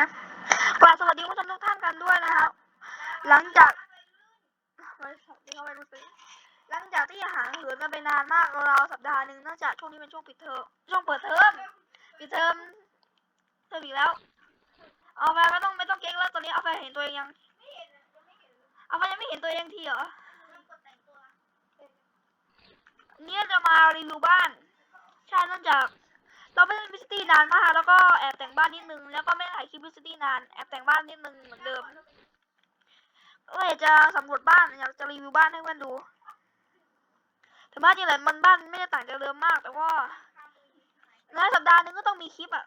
นะกราบสวัสดีผู้ชมทุกท่านกันด้วยนะครับ หลังจากไว้สวัสดีครับไว้รู้สึกหลังจากที่ห่างเหินกันไปนานมากราวสัปดาห์หนึ่งเนื่องจากช่วงนี้เป็นช่วงปิดเทอมช่วงเปิดเทอมปิดเทอมเทอมอีกแล้ว เอาไปไม่ต้องไม่ต้องเก๊กแล้วตอนนี้เอาไปเห็นตัวเองยังเอาไปยังไม่เห็นตัวเองทีเหรอเนี่ยจะมารีวิวบ้าน ใช่เนื่องจาก เราไม่ได้วิสตี้นานมากแล้วก็แอบแต่งบ้านนิดนึง แล้วก็ไม่ได้ถ่ายคลิปวิสตี้นาน แอบแต่งบ้านนิดนึงเหมือนเดิมก็อยากจะสำรวจบ้านอยากจะรีวิวบ้านให้เพื่อนดูแต่บ้านนี่แหละมันบ้านไม่ได้ต่างจากเดิมมาก แต่ว่าในสัปดาห์หนึงก็ต้องมีคลิปอะ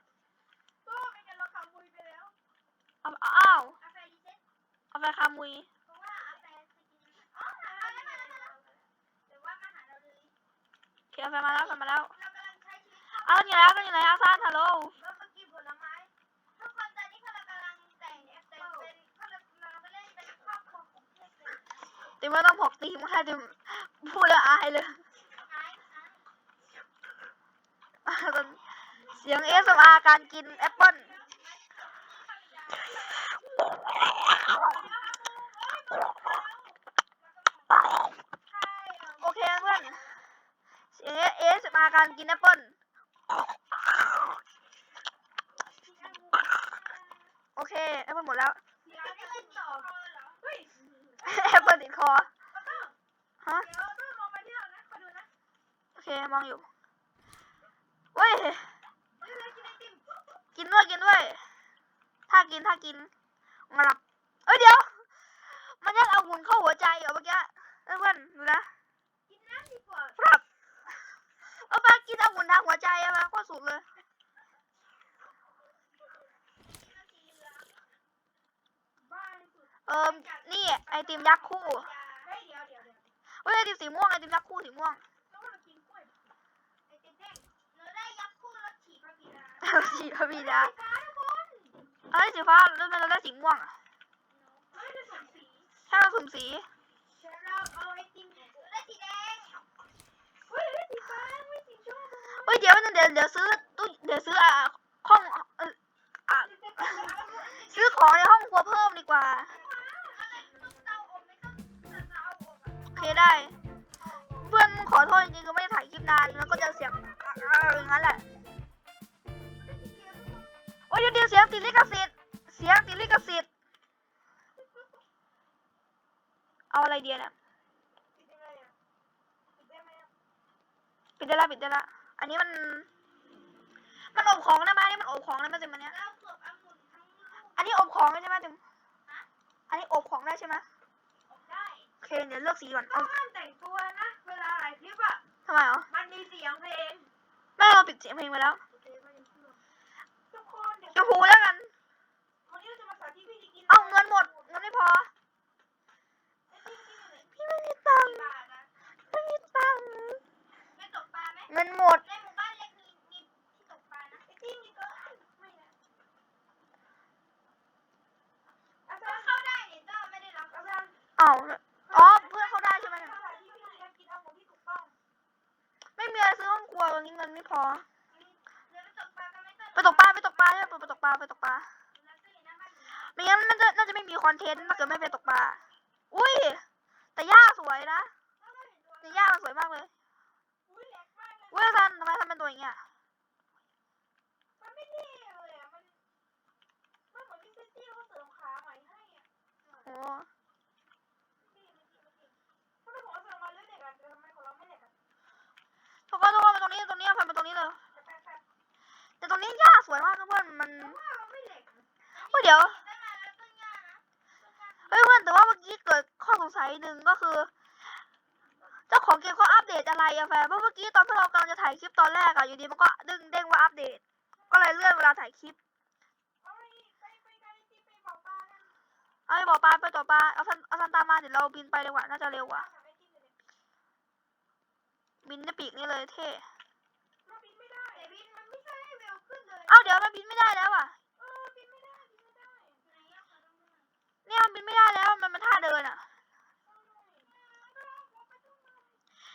เอาอ้าวเอาไปคามุยเคเอาไปมาแล้วไปมาแล้ว เอาอยู่แล้วก็อยู่แล้วซ่านฮัลโหลติมไม่ต้องพกตีมให้ติมพูดแล้วอายเลยเสียงเอสอาการกินแอปเปิ้ลโอเคเพื่อนเสียงเอสอาการกินแอปเปิ้ล โอเคแอปเปิ้ลหมดแล้วแอปเปิ้ลติดคอฮะโอเคมองอยู่เว้ยกินด้วยกินด้วย ถ้ากินถ้ากินงลับเอ้ยเดี๋ยว มันยังเอาหุ่นเข้าหัวใจเหรอเมื่อกี้เอ้ยเพื่อนดูนะครับเอา สุดเลยเออนี่ไอติมยักษ์คู่เฮ้ยไอติมสีม่วงไอติมยักษ์คู่สีม่วงสีพระบิดาเอ้ยสีฟ้าแล้วทำไมเราได้สีม่วงอะถ้าเราสุ่มสีเฮ้ยเดี๋ยวนะเดี๋ยวเดี๋ยวซื้อตู้เดี๋ยวซื้ออะห้องอะซื้อของในห้องครัวเพิ่มดีกว่าโอเคได้ เพื่อนขอโทษจริงๆก็ไม่ได้ถ่ายคลิปนานแล้วก็จะเสียงอย่างนั้นแหละโอ้ยเดี๋ยวเสียงติดลิขสิทธิ์เสียงติดลิขสิทธิ์เอาอะไรเดียวเนี่ยปิด ได้ละปิดได้ละอันนี้มัน มันอบของได้ไหมอันนี้มันอบของได้ไหมจิมอันเนี้ยอันนี้อบของได้ใช่ไหมจิมอันนี้อบของได้ใช่ไหมโอเคเดี๋ยวเลือกสีก่อนเอาแต่งตัวนะ เวลาถ่ายคลิปอะทำไมอ๋อมันมีเสียงเพลงไม่เราปิดเสียงเพลงไปแล้วทุกคนเดี๋ยวชมพูแล้วกันวันนี้เราจะมาสาธิตวิธีกินเอาเงินหมดเงินไม่พอ พี่ไม่มีตังค์ บาทนะ ไม่มีตังค์ ไม่ตกปลาไหม เงินหมดในหมู่บ้านเล็กมีมีที่ตกปลานะไอ้ที่นี่ก็ไม่นะอาจารย์เข้าได้เนี่ยจ้าไม่ได้รับอาจารย์เอาอ๋อ เพื่อนเขาได้ใช่ไหมสาธิตวิธีการกินเอาของที่ถูกต้องไม่มีอะไรซื้อห้องครัววันนี้เงินไม่พอเดี๋ยวไปตกปลากันไหมต้นไปตกปลาไปตกปลาใช่ไหมไปตกปลาไปตกปลานักเรียนนะบ้านอยู่ไม่งั้นมันจะน่าจะไม่มีคอนเทนต์ถ้าเกิดไม่ไปตกปลา อุ้ย แต่หญ้าสวยนะแต่หญ้ามันสวยมากเลยอุ้ยแหลกมาก เลยอุ้ยอาจารย์ทำไมทำเป็นตัวอย่างเงี้ยมันไม่เท่เลยอะ มันมันเหมือนที่เซตี้เขาเสริมขาใหม่ให้อะโอ้ทำไมของเราเสริมมาเรื่อยๆอะแต่ทำไมของเราไม่เหล็กอะทุกคนทุกคนมาตรงนี้ตรงนี้พันมาตรงนี้เลย แต่แปลกแต่ตรงนี้หญ้าสวยมากนะเพื่อน มันๆแต่ว่าเราไม่เหล็กเฮ้ยเดี๋ยวได้มาแล้วต้นหญ้านะเฮ้ยเพื่อนแต่ว่าเมื่อกี้เกิดข้อสงสัยหนึ่งก็คือ เจ้าของเกมเขาอัปเดตอะไรอะแฟนเพราะเมื่อกี้ตอนที่เรากำลังจะถ่ายคลิปตอนแรกอะอยู่ดีมันก็ดึงเด้งว่าอัปเดต ก็เลยเลื่อนเวลาถ่ายคลิปเอาไปไปไปไปที่ไปเป่าปลากันเอาไปบอกปลาไปต่อปลาเอาซันเอาซันตามมาเดี๋ยวเราบินไปเลยว่ะน่าจะเร็วกว่าทำให้กินเลยบินในปีกนี่เลยเท่เราบินไม่ได้แต่บินมันไม่ใช่ให้เร็วขึ้นเลยเอาเดี๋ยวมันบินไม่ได้แล้วอะเออบินไม่ได้บินไม่ได้ไหนอะขอดูหน่อยเนี่ยมันบินไม่ได้แล้วมันเป็นท่าเดินอะ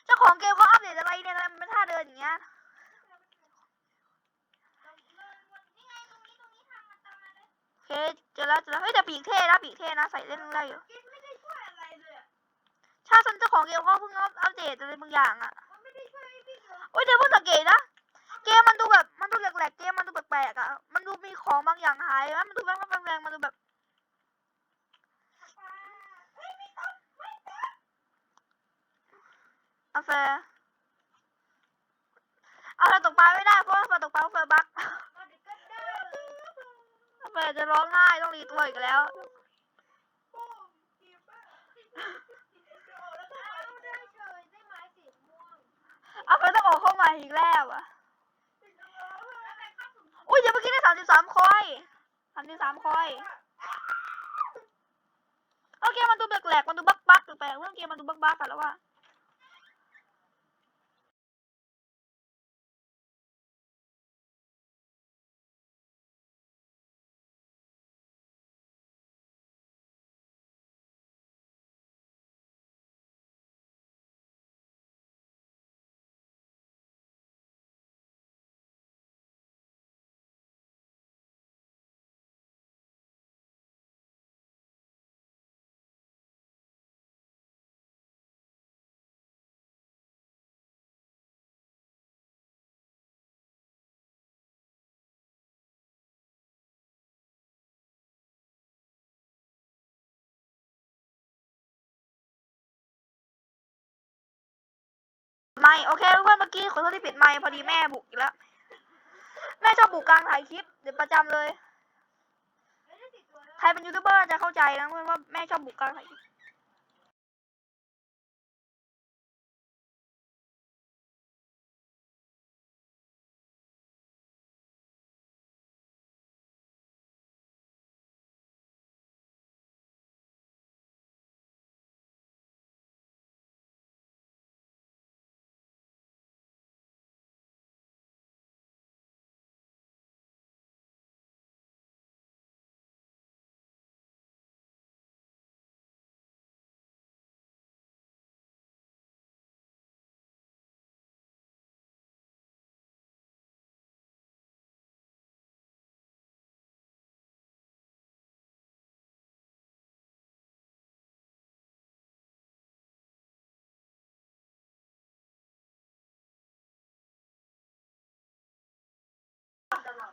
เจ้าของเกมเขาอัปเดตอะไรเนี่ยมันเป็นท่าเดินอย่างเงี้ยนี่ไงตรงนี้ตรงนี้ทางมันตามมาเลยโอเคเจอแล้วเจอแล้วเฮ้ยแต่ปีกเท่นะปีกเท่นะใส่เล่นได้อยู่กินไม่ได้ช่วยอะไรเลยอะชาติเจ้าของเกมเขาเพิ่งอัปเดตอะไรบางอย่างอะมันไม่ได้ช่วยให้พี่เลยโอ้ยเดี๋ยวเพิ่งสังเกตนะเกมมันดูแบบมันดูแหลกๆเกมมันดูแปลกๆอะมันดูมีของบางอย่างหายนะมันดูแรงๆมันดูแบบ ป้าเฮ้ยไม่ต้องไม่ต้อง อาแฟร์เอาเราตกปลาไม่ได้เพราะว่าเราตกปลาเฟอร์บักมาเด็กก็ได้อาแฟร์จะร้องไห้ต้องรีตัวอีกแล้วอาเฉยได้ไม้สีม่วงอาแฟร์ต้องออกเข้ามาอีกแล้วอะอุ้ยเดี๋ยวเมื่อกี้ได้สามสิบสามคอยสามสิบสามคอยเอเกมมันดูแปลกๆมันดูบักบักๆแปลกๆเรื่องเกมมันดูบักบักๆกันแล้วว่า ไม่โอเคเพื่อนเมื่อกี้ขอโทษที่ปิดไมค์พอดีแม่บุกอีกแล้ว แม่ชอบบุกกลางถ่ายคลิปเดี๋ยวประจำเลย ใครเป็นยูทูบเบอร์จะเข้าใจนะเพื่อนว่าแม่ชอบบุกกลางถ่ายคลิป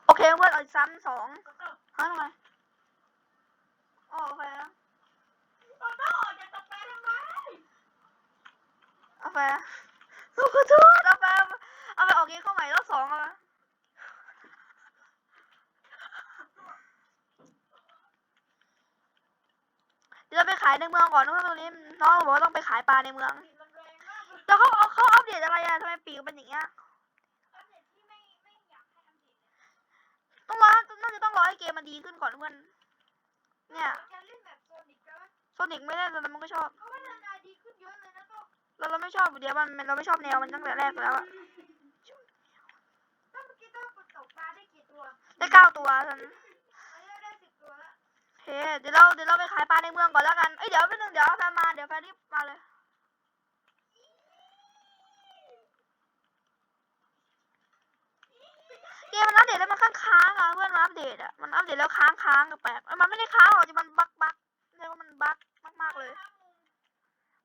โอเคเพื่อนเอาอีกซ้ำสองฮะทำไมอ๋อโอเคนะเอาต้องออกจากตะแกรงทำไมเอาไปหนูขอโทษเอาไปเอาไปออกเกมเข้าใหม่รอบสองเอาไปเดี๋ยวเราไปขายในเมืองก่อนนะเพื่อนตรงนี้น้องบอกว่าต้องไปขายปลาในเมืองติดมันแรงมากเลยแล้วเขาเอาเขาอัปเดตอะไรอะทำไมปีกเป็นอย่างเงี้ย อัปเดตที่ไม่ไม่อยากให้อัปเดตเนี่ย ต้องรอน่าจะต้องรอให้เกมมันดีขึ้นก่อนเพื่อนเนี่ยจะเล่นแบบโซนิกก็โซนิกไม่ได้แต่มันก็ชอบเขาพัฒนาดีขึ้นเยอะเลยนะก็เราเราไม่ชอบเดี๋ยวมันเราไม่ชอบแนวมันตั้งแต่แรกอยู่แล้วอะถ้าเมื่อกี้ต้องกดตกปลาได้กี่ตัวได้เก้าตัวฉันอันนี้ได้สิบตัวแล้วโอเคเดี๋ยวเราเดี๋ยวเราไปขายปลาในเมืองก่อนแล้วกันเอ้ยเดี๋ยวแป๊บนึงเดี๋ยวแฟนมาเดี๋ยวแฟนรีบมาเลย เกมมันอัปเดตแล้วมันค้างค้างอะเพื่อนมันอัปเดตอะมันอัปเดตแล้วค้างค้างๆแปลกๆเอ้ยมันไม่ได้ค้างหรอกมันบั๊กบั๊กเรียกว่ามันบั๊กมากๆเลย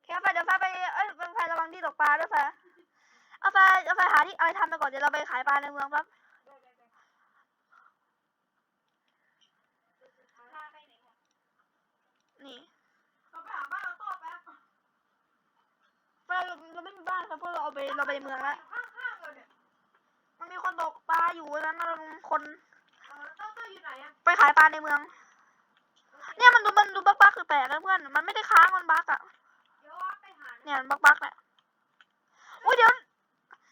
แค่ไปเดี๋ยวไฟไปเอ้ยไฟระวังที่ตกปลาด้วยแฟเอาไฟเอาไฟหาที่อะไรทำไปก่อนเดี๋ยวเราไปขายปลาในเมืองแป๊บ พาไปไหนหมด นี่ เราไปหาบ้านเราต่อแป๊บ แฟนเราเราไม่มีบ้านครับเพราะเราเอาไปเราไปในเมืองแล้ว ข้างๆเลยเนี่ย มันมีคนตกปลา อยู่แล้วนะคนเออเต้าเต้าอยู่ไหนอะไปขายปลาในเมือง เนี่ยมันดูมันดูบั๊กบั๊กคือแปลกนะเพื่อนมันไม่ได้ค้างมันบั๊กอะเดี๋ยวว่าไปหาเนี่ยมันบั๊กบั๊กเนี่ยอุ้ยเดี๋ยว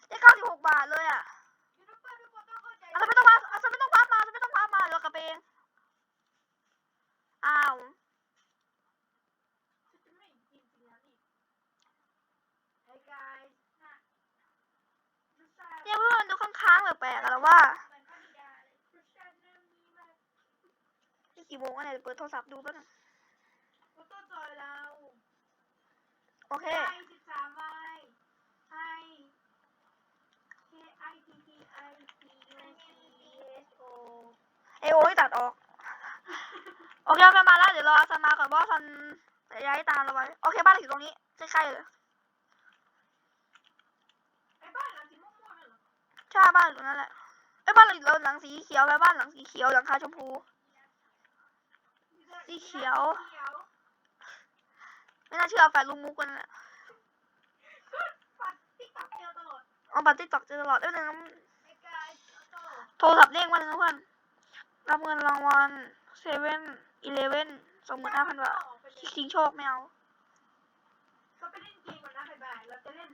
ได้เก้าสิบหกบาทเลยอะยูทูบเบอร์ทุกคนต้องเข้าใจอาจจะไม่ต้องมาอาจจะไม่ต้องพับมาอาจจะไม่ต้องพับมาเดี๋ยวกลับไปเองอ้าว ไม่จริงๆนะนี่ Hey guys น่ะดูซา เนี่ยเพื่อนมันดู ค้างๆแปลกๆอะแล้วว่าเหมือนพระบิดาเลยดูซาเรื่องนี้มากนี่กี่โมงอะเนี่ยเดี๋ยวเปิดโทรศัพท์ดูแป๊บนึงกูต้องจอยเราโอเคไอสิบสามใบไอ K I T T I T U C S O เอโอ้ยตัดออก โอเคโอเคมาแล้วเดี๋ยวรออาซันมาก่อนเพราะว่าซันจะย้ายตามเราไว้ โอเคบ้านเราอยู่ตรงนี้ใกล้ๆเลย ไอ้บ้านหลังสีม่วงๆนั่นเหรอ ใช่บ้านอยู่นั้นแหละไอ้ยบ้านเราอยู่หลังสีเขียวแล้วบ้านหลังสีเขียวหลังคาชมพู สีเขียว ไม่น่าเชื่อแฟนลุงมุกกันแหละปัดติ๊กตักเดียวตลอดเอาบัตรติ๊กตอกเจอตลอดเอ้ยนึ่งไอ้กายโทรศัพท์เด้งมาเลยนะเพื่อนรับเงินรางวัลเซเว่นอีเลเว่นสองหมื่นห้าพันบาทชิงโชคไม่เอาก็ไปเล่นเกมก่อนนะบ๊ายบายเราจะเล่น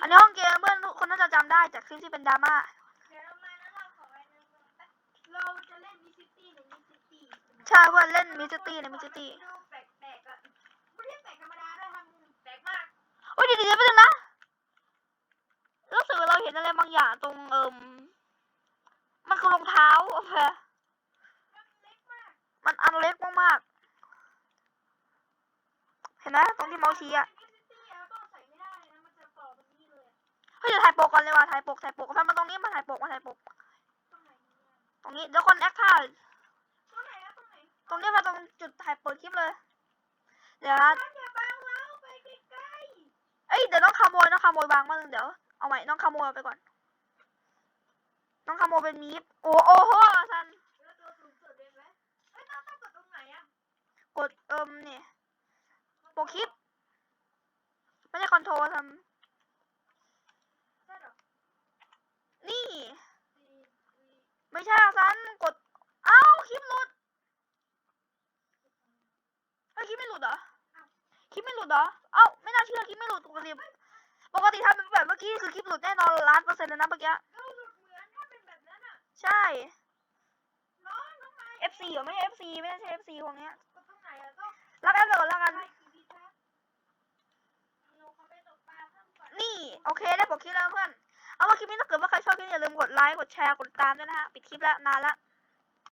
อ่อมิสซิตี้อันนี้ห้องเกมเพื่อนทุกคนน่าจะจำได้จากคลิปที่เป็นดราม่าเดี๋ยวเรามาแล้วเราขอไว้ในเราจะเล่นมิสซิตี้ในมิสซิตี้ใช่เพื่อนเล่นมิสซิตี้ในมิสซิตี้ดูแปลกๆอะไม่ได้แปลกธรรมดาด้วยมันแปลกมากโอ้ยเดี๋ยวเดี๋ยวไปบนึงนะรู้สึกว่าเราเห็นอะไรบางอย่างตรงเอิมมันคือรองเท้าโอเคมันเล็กมากมันอันเล็กมากๆเห็นไหมตรงที่เมาส์ชี้อะ เฮ้ยเดี๋ยวถ่ายปกก่อนเลยว่ะถ่ายปกถ่ายปกแฟนมาตรงนี้มาถ่ายปกมาถ่ายปก ตรงไหนเนี่ยตรงนี้เดี๋ยวคนแอคท่าตรงไหนอะตรงไหนตรงนี้มาตรงจุดถ่ายเปิดคลิปเลย เดี๋ยวนะท่านอย่าบังเราไปใกล้เอ้ยเดี๋ยวน้องขโมยน้องขโมยบางมาหนึ่งเดี๋ยวเอาใหม่น้องขโมยเอาไปก่อนน้องขโมยเป็นมีฟโอ้โอ้โหซันๆแล้วตัวสูงสุดเลยไหมเอ้ยเราต้องกดตรงไหนอะกดเอิมเนี่ยโปรคลิป ไม่ใช่คอนโทรลท ใช่เหรอำนี่ สี่สี่ ไม่ใช่ซันกด เอ้าคลิปหลุดเอ้ยคลิปไม่หลุดเหรอคลิปไม่หลุดเหรอ เอ้าไม่น่าเชื่อคลิ ปไม่หลุดปกติปกติทำเป็นแบบเมื่อกี้คือคลิปหลุดแน่นอนล้านเปอร์เซ็นต์เลยนะเมื่อกี้เราหลุดเหมือนถ้าเป็นแบบนั้นอะใช่ น้องน้องไม้ FC เหรอไม่ใช่ FC ไม่ใช่ FC ของเนี้ยกดตรงไหนอะต้องรักกันไปก่อนรักกันไปกี่วิครับเราเขาไปตกปลาเพิ่มก่อนนี่โอเคได้ปกคลิปแล้วเพื่อน เอาว่าคลิปนี้ถ้าเกิดว่าใครชอบคลิปนี้อย่าลืมกดไลค์กดแชร์กดติดตามด้วยนะฮะ ปิดคลิปแล้วนานละ